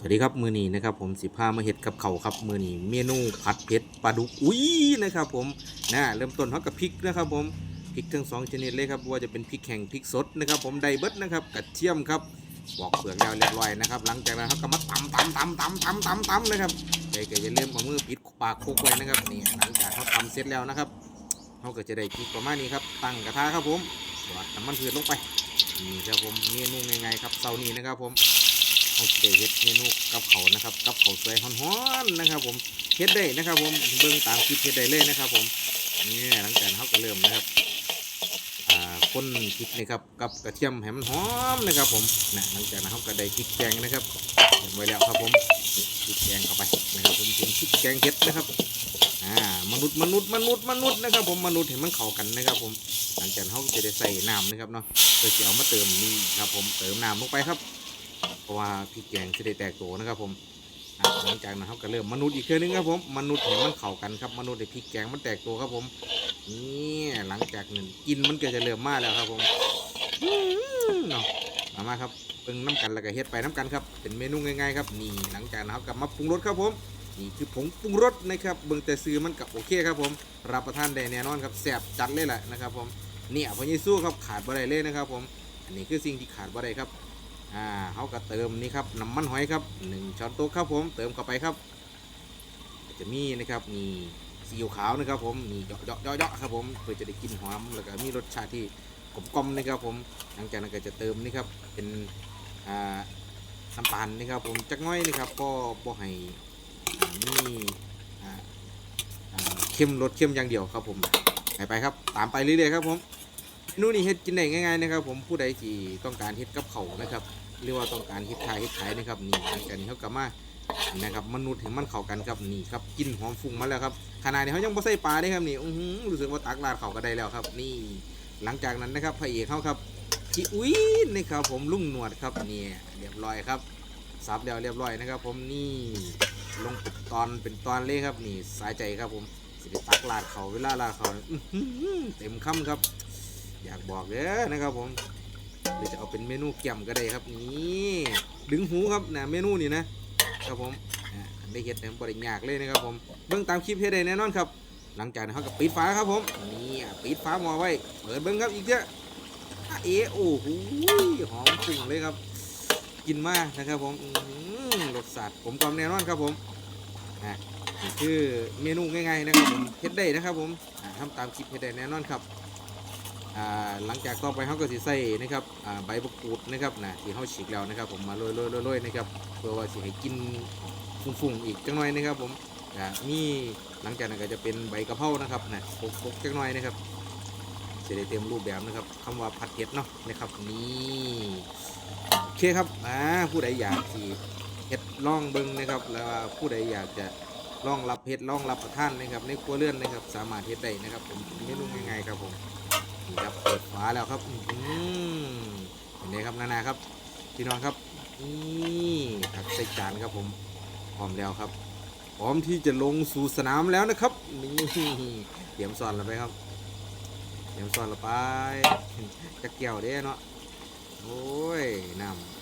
สวัสดีครับมือนีนะครับผมสิพามาเห็ดกับเขาครับมือนีเมนูผัดเผ็ดปลาดุกอุ้ยนะครับผมนะเริ่มต้นเขากับพริกนะครับผมพริกทั้งสองชนิดเลยครับว่าจะเป็นพริกแห้งพริกสดนะครับผมไดเบิดนะครับกระเทียมครับปอกเปลือกแล้วเรียบร้อยนะครับหลังจากนั้นเขาก็มาตำตำตำตำตำตำตำนะครับใจก็จะเริ่มเอามือปิดปากโคกไว้นะครับนี่หลังจากเขาตำเสร็จแล้วนะครับเขาก็จะได้พริกประมาณนี้ครับตั้งกระทะครับผมหยอดน้ำมันพืชลงไปนี่ครับผมเมนูง่ายๆครับเสานี้นะครับผม เอาได้เฮ็ดเมนูกับเขานะครับกับเขาสวยฮ้อนๆนะครับ ผมเฮ็ดได้นะครับ ผมเบิ่งตามคลิปเฮ็ดได้เลยนะครับ ผมนี่หลังจากนั้นเขาก็เริ่มนะครับอ่าคนพริกนะครับกับกระเทียมให้มันหอมนะครับผมนะหลังจากนั้นเขาก็ได้พริกแกงนะครับเตรียมไว้แล้วครับผมนี่พริกแกงเข้าไปนะครับผมเป็นพริกแกงเผ็ดนะครับอ่ามนุษย์มนุษย์มนุษย์มนุษย์นะครับ ผมมนุษย์เห็นมันเข้ากันนะครับ ผม หลังจากนั้นเขาก็จะได้ใส่น้ำนะครับเนาะเพื่อจะเอามาเติมนี่ครับ ผมเติมน้ำลงไปครับ ราะว่าพริกแกงจะได้แตกตัวนะครับผมหลังจากนั้นเขาก็เริ่มมนุษย์อีกเครื่องนึงครับผมมนุษย์ให้มันเข้ากันครับมนุษย์ให้พริกแกงมันแตกตัวครับผมนี่หลังจากนั้นกินมันก็จะเริ่มมาแล้วครับผมเนาะมามาครับเบิ่งน้ำกันแล้วก็เฮ็ดไปน้ำกันครับเป็นเมนูง่ายๆครับนี่หลังจากนั้นเขากลับมาปรุงรสครับผมนี่คือผงปรุงรสนะครับเบิ่งแต่ซื้อมันกับโอเคครับผม รับประทานได้แน่นอนครับแซ่บจัดเลยแหละนะครับผมเนี่ยพอเยซูครับขาดบ่ได้เลยนะครับผม อันนี้คือสิ่งที่ขาดบ่ได้ครับ อ่าเขาก็เติมนี่ครับน้ำมันหอยครับหนึ่งช้อนโต๊ะครับผมเติมเข้าไปครับ จะมีนะครับมีซีอิ๊วขาวนะครับผมมีเยาะเยาะเยาะครับผมเพื่อจะได้กลินหอมแล้วก็มีรสชาติที่กลมกลมนะครับผมหลังจากนั้นก็จะเติมนี่ครับเป็นอ่าน้ำตาลนะครับผมจักน้อยนะครับก็บ่ให้อ่ามีอ่าอ่เข้มรสเข้มอย่างเดียวครับผมไปไปครับ ตามไปเรื่อยๆครับผม นูนี้เฮ็ดกินได้ง่ายๆนะครับ ผมผู้ใดที่ต้องการเฮ็ดกับเขานะครับ หรือว่าต้องการเฮ็ดขายเฮ็ดขายนะครับนี่หลังจากนี้เขากลับมานะครับมนุษย์ให้มันเข้ากันครับนี่ครับกินหอมฟุ้งมาแล้วครับขณะนี้เขายังบ่ใส่ปลาได้ครับนี่อื้อหือรู้สึกว่าตักราดเขาก็ได้แล้วครับ นี่หลังจากนั้นนะครับพระเอกเขาครับพี่อุ้ยนี่ครับผมลุงหนวดครับนี่เรียบร้อยครับสับแล้วเรียบร้อยนะครับ ผมนี่ลงตอนเป็นตอนเลยครับนี่สายใจครับผมสิได้ตักราดเขาเวลาราดเขาเต็มคำครับ อยากบอกเด้อนะครับผมหรือจะเอาเป็นเมนูแกมก็ได้ครับนี่ดึงหูครับนะเมนูนี่นะครับผมอ่าอันได้เฮ็ดเนี่บริยากเลยนะครับผมเบิ่งตามคลิปเฮดได้แน่นอนครับ หลังจากนั้นเขาก็ปิดฝาครับผมนี่ปิดฝาหม้อไว้ เปิดเบิ่งครับอีกเด้อะเอะโอ้โหหอมฟุ้งเลยครับ กินมากนะครับผมรสชาติผมกลมแน่นอนครับผมอะคือเมนูง่ายๆนะครับผมเฮ็ดได้นะครับผมอ่าทำตามคลิปเฮ็ดได้แน่นอนครับ หลังจากต่อไปเขาก็สิใส่นะครับใบมะกรูดนะครับนะที่เขาฉีกแล้วนะครับ ผมมาโรยโรยโรยนะครับเพื่อว่าสิให้กินฟุ้งๆอีกจังหน่อยนะครับ ผมอ่หลังจากนั้นก็จะเป็นใบกะเพรานะครับนะปกปกจังหน่อยนะครับจะได้เต็มรูปแบบนะครับคำว่าผัดเผ็ดเนาะนะครับนี่โอเคครับอ่าผู้ใดอยากที่เฮ็ดล่องเบิ้งนะครับ แล้วผู้ใดอยากจะล่องรับเฮ็ดล่องรับประทานนะครับ ในครัวเรือนนะครับ สามารถเฮ็ดได้นะครับ ผมเมนูง่ายๆครับผม นี่ครับเปิดฝาแล้วครับอืมเห็นไหมครับนานาครับพี่น้องครับนี่ตักใส่จานครับผมพร้อมแล้วครับ พร้อมที่จะลงสู่สนามแล้วนะครับนี่เตรียมสอนเราไปครับเตรียมสอนเราไปจะเกี่ยวได้เนาะโอ้ยน้ำ